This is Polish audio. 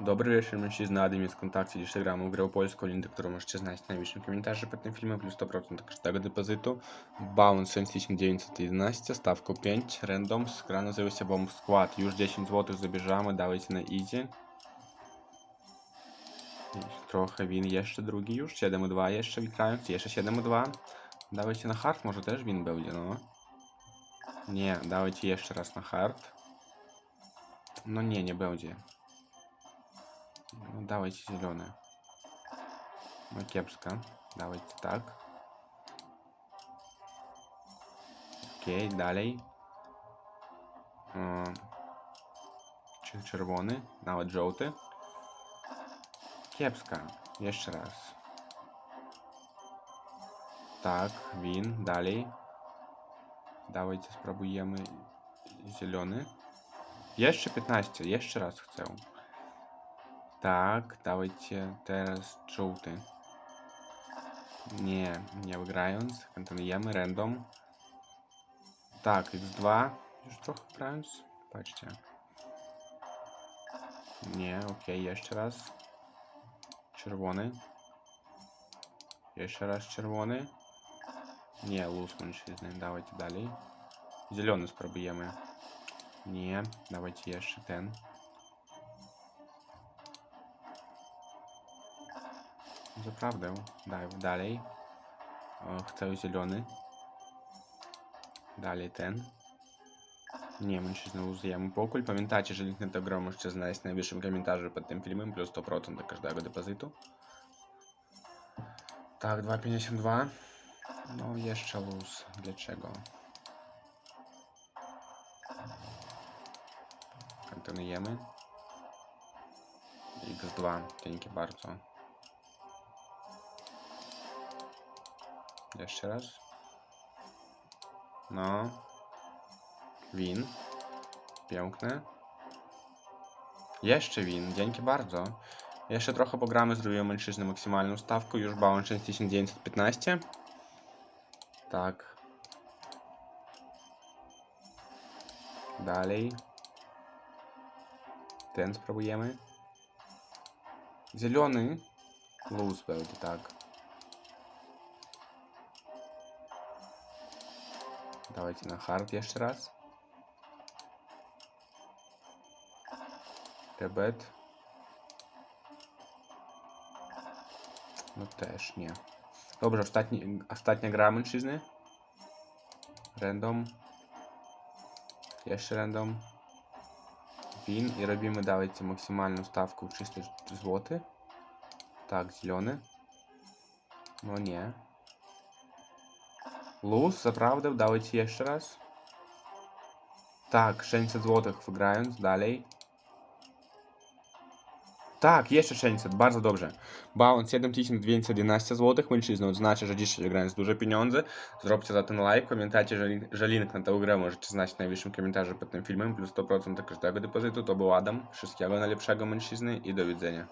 Dobry wieczór, mężczyzna Adam jest w kontakcie. W grę polską, link, którą możecie znaleźć w najwyższym komentarzu pod tym filmem, plus 100% do każdego depozytu. Bounce 6911, stawką 5, random, gra nazywa się Bomb Squad. Już 10 zł zabierzamy, dawajcie na easy. Trochę win, jeszcze drugi już, 7,2 jeszcze wygrając, jeszcze 7,2. Dawajcie na hard, może też win będzie, no. Nie, dawajcie jeszcze raz na hard. No nie, nie będzie. No dawajcie zielone. No kiepska. Dawajcie tak. Okej, dalej. Um, czy czerwony? Nawet żółty. Kiepska. Jeszcze raz. Tak, win. Dalej. Dawajcie, spróbujemy zielony. Jeszcze 15. Jeszcze raz chcę. Tak, dawajcie teraz żółty. Nie, nie wygrając. Kontynuujemy random. Tak, x2. Już trochę grając. Patrzcie. Nie, okej, jeszcze raz. Czerwony. Jeszcze raz czerwony. Nie, luz mężczyzny. Dawajcie dalej. Zielony spróbujemy. Nie, dawajcie jeszcze ten. Zaprawdę. Daj, dalej. O, chcę zielony. Dalej ten. Nie, mężczyzna użyjemy pokój. Pamiętajcie, że link na tę grę możecie znaleźć w najwyższym komentarzu pod tym filmem, plus 100% do każdego depozytu. Tak, 2,52. No, jeszcze luz. Dlaczego? Kontynuujemy. X2. Dzięki bardzo. Jeszcze raz. No. Win. Piękne. Jeszcze win. Dzięki bardzo. Jeszcze trochę pogramy, zrobiłem mężczyznę maksymalną stawkę. Już bałem 6915. Tak. Dalej. Ten spróbujemy. Zielony. Luz będzie, tak. Dawajcie na hard jeszcze raz. Rebet. No też nie. Dobrze, ostatni, ostatnia gra mężczyzny. Random. Jeszcze random. Win i robimy dawajcie maksymalną stawkę 300 zł. Tak, zielony. No nie. Luz, naprawdę? Dawajcie jeszcze raz. Tak, 600 zł wygrając, dalej. Tak, jeszcze 600, bardzo dobrze. Balans 7211 zł, mężczyzna oznacza, że dzisiaj grając duże pieniądze. Zróbcie za ten like, pamiętajcie, że, link- na tę grę możecie znaleźć w najwyższym komentarzu pod tym filmem, plus 100% do każdego depozytu. To był Adam, wszystkiego najlepszego mężczyzny i do widzenia.